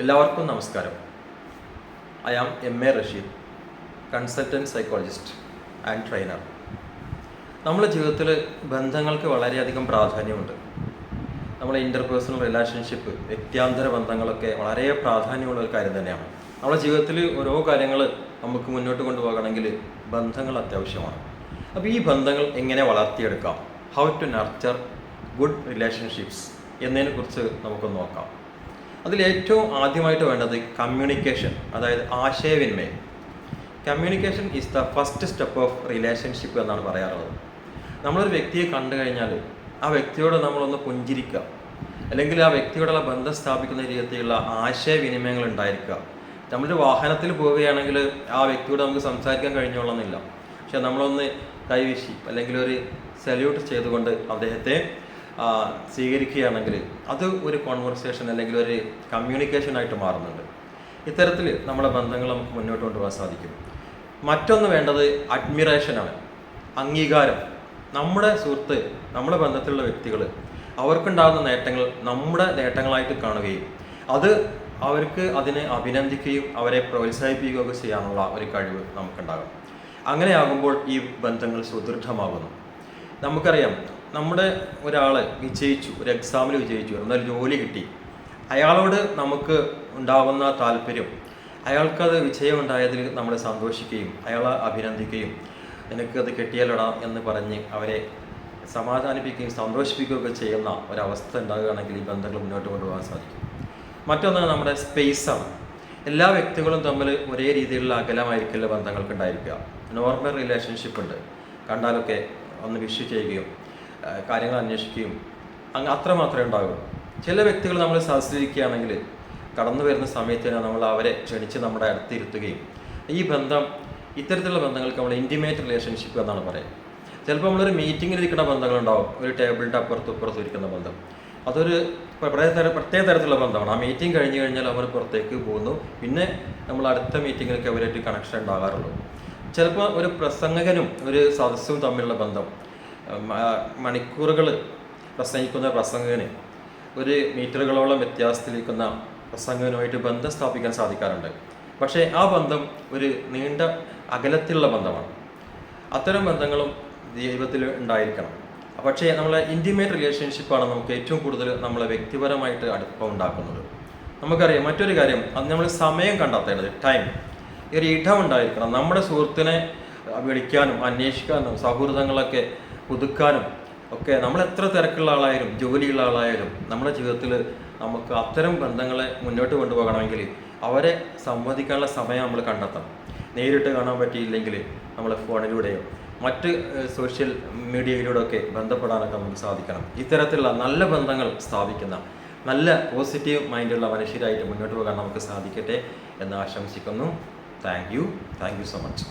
എല്ലാവർക്കും നമസ്കാരം. I am M A Rasheed consultant psychologist and trainer നമ്മുടെ ജീവിതത്തിൽ ബന്ധങ്ങൾക്ക് വളരെയധികം പ്രാധാന്യമുണ്ട്. നമ്മുടെ ഇന്റർപേഴ്സണൽ റിലേഷൻഷിപ്പ് വ്യക്തിയാന്തര ബന്ധങ്ങളൊക്കെ വളരെ പ്രാധാന്യമുള്ള ഒരു കാര്യം തന്നെയാണ്. നമ്മുടെ ജീവിതത്തിൽ ഓരോ കാര്യങ്ങൾ നമുക്ക് മുന്നോട്ട് കൊണ്ടുപോകണമെങ്കിൽ ബന്ധങ്ങൾ അത്യാവശ്യമാണ്. അപ്പോൾ ഈ ബന്ധങ്ങൾ എങ്ങനെ വളർത്തിയെടുക്കാം? How to nurture good relationships എന്നതിനെക്കുറിച്ച് നമുക്കൊന്ന് നോക്കാം. അതിൽ ഏറ്റവും ആദ്യമായിട്ട് വേണ്ടത് കമ്മ്യൂണിക്കേഷൻ അതായത് ആശയവിനിമയം. Communication is the first step of relationship എന്നാണ് പറയാറുള്ളത്. നമ്മളൊരു വ്യക്തിയെ കണ്ടു കഴിഞ്ഞാൽ ആ വ്യക്തിയോട് നമ്മളൊന്ന് പുഞ്ചിരിക്കുക. അല്ലെങ്കിൽ ആ വ്യക്തിയോടുള്ള ബന്ധം സ്ഥാപിക്കുന്ന രീതിയിലുള്ള ആശയവിനിമയങ്ങൾ ഉണ്ടായിരിക്കുക. നമ്മളൊരു വാഹനത്തിൽ പോവുകയാണെങ്കിൽ ആ വ്യക്തിയോട് നമുക്ക് സംസാരിക്കാൻ കഴിഞ്ഞോളന്നില്ല. പക്ഷെ നമ്മളൊന്ന് കൈവീശി അല്ലെങ്കിൽ ഒരു സല്യൂട്ട് ചെയ്തുകൊണ്ട് അദ്ദേഹത്തെ സ്വീകരിക്കുകയാണെങ്കിൽ അത് ഒരു കോൺവെർസേഷൻ അല്ലെങ്കിൽ ഒരു കമ്മ്യൂണിക്കേഷൻ ആയിട്ട് മാറുന്നുണ്ട്. ഇത്തരത്തിൽ നമ്മുടെ ബന്ധങ്ങൾ നമുക്ക് മുന്നോട്ട് കൊണ്ടുപോകാൻ സാധിക്കും. മറ്റൊന്ന് വേണ്ടത് അഡ്മിറേഷനാണ് അംഗീകാരം. നമ്മുടെ സുഹൃത്ത് നമ്മുടെ ബന്ധത്തിലുള്ള വ്യക്തികൾ അവർക്കുണ്ടാകുന്ന നേട്ടങ്ങൾ നമ്മുടെ നേട്ടങ്ങളായിട്ട് കാണുകയും അത് അവർക്ക് അതിനെ അഭിനന്ദിക്കുകയും അവരെ പ്രോത്സാഹിപ്പിക്കുകയൊക്കെ ചെയ്യാനുള്ള ഒരു കഴിവ് നമുക്കുണ്ടാകും. അങ്ങനെയാകുമ്പോൾ ഈ ബന്ധങ്ങൾ സുദൃഢമാകുന്നു. നമുക്കറിയാം നമ്മുടെ ഒരാൾ വിജയിച്ചു ഒരു എക്സാമിൽ വിജയിച്ചു എന്നൊരു ജോലി കിട്ടി. അയാളോട് നമുക്ക് ഉണ്ടാവുന്ന താല്പര്യം അയാൾക്കത് വിജയം ഉണ്ടായതിൽ നമ്മൾ സന്തോഷിക്കുകയും അയാളെ അഭിനന്ദിക്കുകയും എനിക്ക് അത് കിട്ടിയാലിടാം എന്ന് പറഞ്ഞ് അവരെ സമാധാനിപ്പിക്കുകയും സന്തോഷിപ്പിക്കുകയൊക്കെ ചെയ്യുന്ന ഒരവസ്ഥ ഉണ്ടാകുകയാണെങ്കിൽ ഈ ബന്ധങ്ങൾ മുന്നോട്ട് കൊണ്ടുപോകാൻ സാധിക്കും. മറ്റൊന്ന് നമ്മുടെ സ്പേസാണ് എല്ലാ വ്യക്തികളും തമ്മിൽ ഒരേ രീതിയിലുള്ള അകലമായിരിക്കില്ല ബന്ധങ്ങൾക്ക് ഉണ്ടായിരിക്കുക. നോർമൽ റിലേഷൻഷിപ്പ് ഉണ്ട്. കണ്ടാലൊക്കെ ഒന്ന് വിഷ് ചെയ്യുകയും കാര്യങ്ങൾ അന്വേഷിക്കുകയും അങ്ങ് അത്ര മാത്രമേ ചില വ്യക്തികൾ നമ്മൾ സഹസ്രിക്കുകയാണെങ്കിൽ കടന്നു വരുന്ന സമയത്ത് തന്നെ നമ്മൾ അവരെ ക്ഷണിച്ച് നമ്മുടെ അടുത്തിരുത്തുകയും ഈ ബന്ധം ഇത്തരത്തിലുള്ള ബന്ധങ്ങൾക്ക് നമ്മൾ ഇന്റിമേറ്റ് റിലേഷൻഷിപ്പ് എന്നാണ് പറയുക ചിലപ്പോൾ നമ്മളൊരു മീറ്റിങ്ങിൽ ഇരിക്കുന്ന ബന്ധങ്ങളുണ്ടാവും. ഒരു ടേബിളിന്റെ അപ്പുറത്തും ഇപ്പുറത്തും ഇരിക്കുന്ന ബന്ധം. അതൊരു പ്രത്യേക തര- പ്രത്യേക തരത്തിലുള്ള ബന്ധമാണ്. ആ മീറ്റിംഗ് കഴിഞ്ഞ് കഴിഞ്ഞാൽ അവർ പുറത്തേക്ക് പോകുന്നു. പിന്നെ നമ്മൾ അടുത്ത മീറ്റിങ്ങിലേക്ക് അവരായിട്ട് കണക്ഷൻ ഉണ്ടാകാറുള്ളൂ. ചിലപ്പോൾ ഒരു പ്രസംഗകനും ഒരു സദസ്സും തമ്മിലുള്ള ബന്ധം മണിക്കൂറുകൾ പ്രസംഗിക്കുന്ന പ്രസംഗകന് ഒരു മീറ്ററുകളോളം വ്യത്യാസത്തിലിരിക്കുന്ന പ്രസംഗകനുമായിട്ട് ബന്ധം സ്ഥാപിക്കാൻ സാധിക്കാറുണ്ട്. പക്ഷേ ആ ബന്ധം ഒരു നീണ്ട അകലത്തിലുള്ള ബന്ധമാണ്. അത്തരം ബന്ധങ്ങളും ജീവിതത്തിൽ ഉണ്ടായിരിക്കണം. പക്ഷേ നമ്മളെ ഇന്റിമേറ്റ് റിലേഷൻഷിപ്പാണ് നമുക്ക് ഏറ്റവും കൂടുതൽ നമ്മളെ വ്യക്തിപരമായിട്ട് അടുപ്പം ഉണ്ടാക്കുന്നത്. നമുക്കറിയാം മറ്റൊരു കാര്യം അത് നമ്മൾ സമയം കണ്ടെത്തേണ്ടത് ടൈം ഒരു ഇടം ഉണ്ടായിരിക്കണം. നമ്മുടെ സുഹൃത്തിനെ വിളിക്കാനും അന്വേഷിക്കാനും സൗഹൃദങ്ങളൊക്കെ പുതുക്കാനും ഒക്കെ നമ്മൾ എത്ര തിരക്കുള്ള ആളായാലും ജോലിയുള്ള ആളായാലും നമ്മുടെ ജീവിതത്തിൽ നമുക്ക് അത്തരം ബന്ധങ്ങളെ മുന്നോട്ട് കൊണ്ടുപോകണമെങ്കിൽ അവരെ സംവദിക്കാനുള്ള സമയം നമ്മൾ കണ്ടെത്തണം. നേരിട്ട് കാണാൻ പറ്റിയില്ലെങ്കിൽ നമ്മൾ ഫോണിലൂടെയോ മറ്റ് സോഷ്യൽ മീഡിയയിലൂടെയൊക്കെ ബന്ധപ്പെടാനൊക്കെ നമുക്ക് സാധിക്കണം. ഇത്തരത്തിലുള്ള നല്ല ബന്ധങ്ങൾ സ്ഥാപിക്കുന്ന നല്ല പോസിറ്റീവ് മൈൻഡുള്ള മനുഷ്യരായിട്ട് മുന്നോട്ട് പോകാൻ നമുക്ക് സാധിക്കട്ടെ എന്ന് ആശംസിക്കുന്നു. Thank you. Thank you so much.